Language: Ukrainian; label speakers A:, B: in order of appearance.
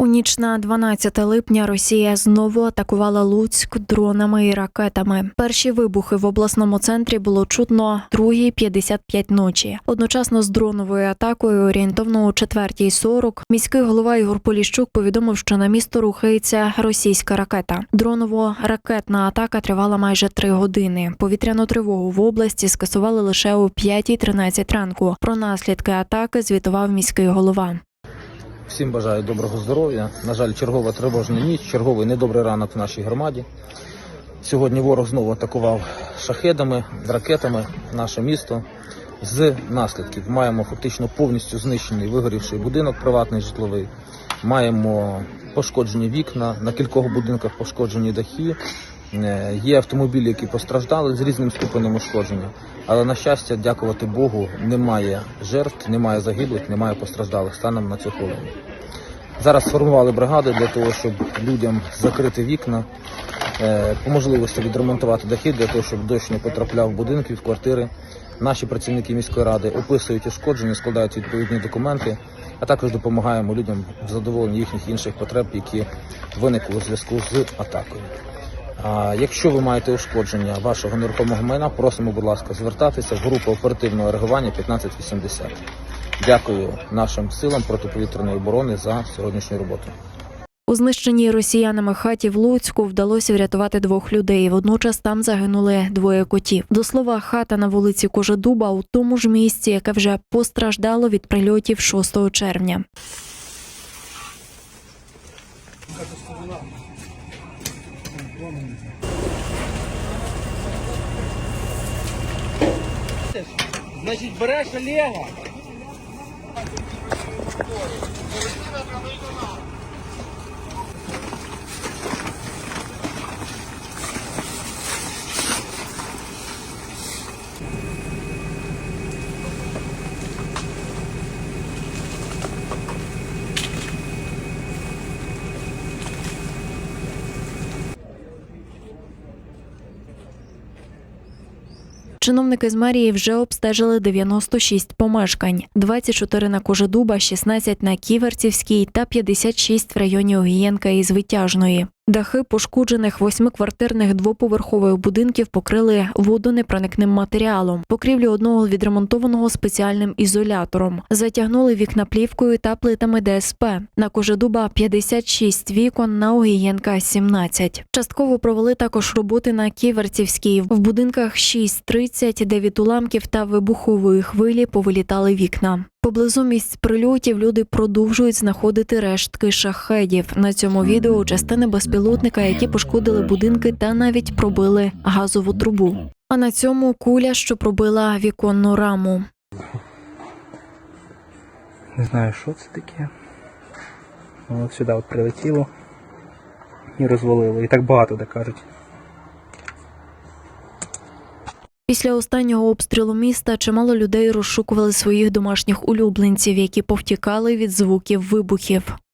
A: У ніч на 12 липня Росія знову атакувала Луцьк дронами і ракетами. Перші вибухи в обласному центрі було чутно 2.55 ночі. Одночасно з дроновою атакою, орієнтовно о 4.40, міський голова Ігор Поліщук повідомив, що на місто рухається російська ракета. Дроново-ракетна атака тривала майже три години. Повітряну тривогу в області скасували лише о 5.13 ранку. Про наслідки атаки звітував міський голова.
B: Всім бажаю доброго здоров'я. На жаль, чергова тривожна ніч, черговий недобрий ранок в нашій громаді. Сьогодні ворог знову атакував шахедами, ракетами наше місто. З наслідків маємо фактично повністю знищений вигорівший будинок приватний житловий. Маємо пошкоджені вікна, на кількох будинках пошкоджені дахи. Е, Є автомобілі, які постраждали з різним ступенем ушкодження. Але на щастя, дякувати Богу, немає жертв, немає загиблих, немає постраждалих станом на цю хвилину. Зараз сформували бригади для того, щоб людям закрити вікна, е, по можливості відремонтувати дахи для того, щоб дощ не потрапляв в будинки, в квартири. Наші працівники міської ради описують ушкодження, складають відповідні документи, а також допомагаємо людям в задоволенні їхніх інших потреб, які виникли у зв'язку з атакою. Якщо ви маєте ушкодження вашого нерухомого майна, просимо, будь ласка, звертатися в групу оперативного реагування 1580. Дякую нашим силам протиповітряної оборони за сьогоднішню роботу.
A: У знищеній росіянами хаті в Луцьку вдалося врятувати двох людей. Водночас там загинули двоє котів. До слова, хата на вулиці Кожедуба у тому ж місці, яке вже постраждало від прильотів 6 червня.
C: Значить, береш Олега.
A: Чиновники з мерії вже обстежили 96 помешкань: 24 на Кожедуба, 16 на Ківерцівській та 56 в районі Огієнка і Звитяжної. Дахи пошкоджених восьмиквартирних двоповерхових будинків покрили водонепроникним матеріалом. Покрівлю одного відремонтованого спеціальним ізолятором. Затягнули вікна плівкою та плитами ДСП. На Кожедуба 56 вікон, на Огієнка 17. Частково провели також роботи на Ківерцівській. В будинках 6.30, де від уламків та вибухової хвилі повилітали вікна. Поблизу місць прильотів люди продовжують знаходити рештки шахедів. На цьому відео частини безпілотника, які пошкодили будинки та навіть пробили газову трубу. А на цьому куля, що пробила віконну раму.
C: Не знаю, що це таке. От сюди от прилетіло і розвалило. І так багато, де кажуть.
A: Після останнього обстрілу міста чимало людей розшукували своїх домашніх улюбленців, які повтікали від звуків вибухів.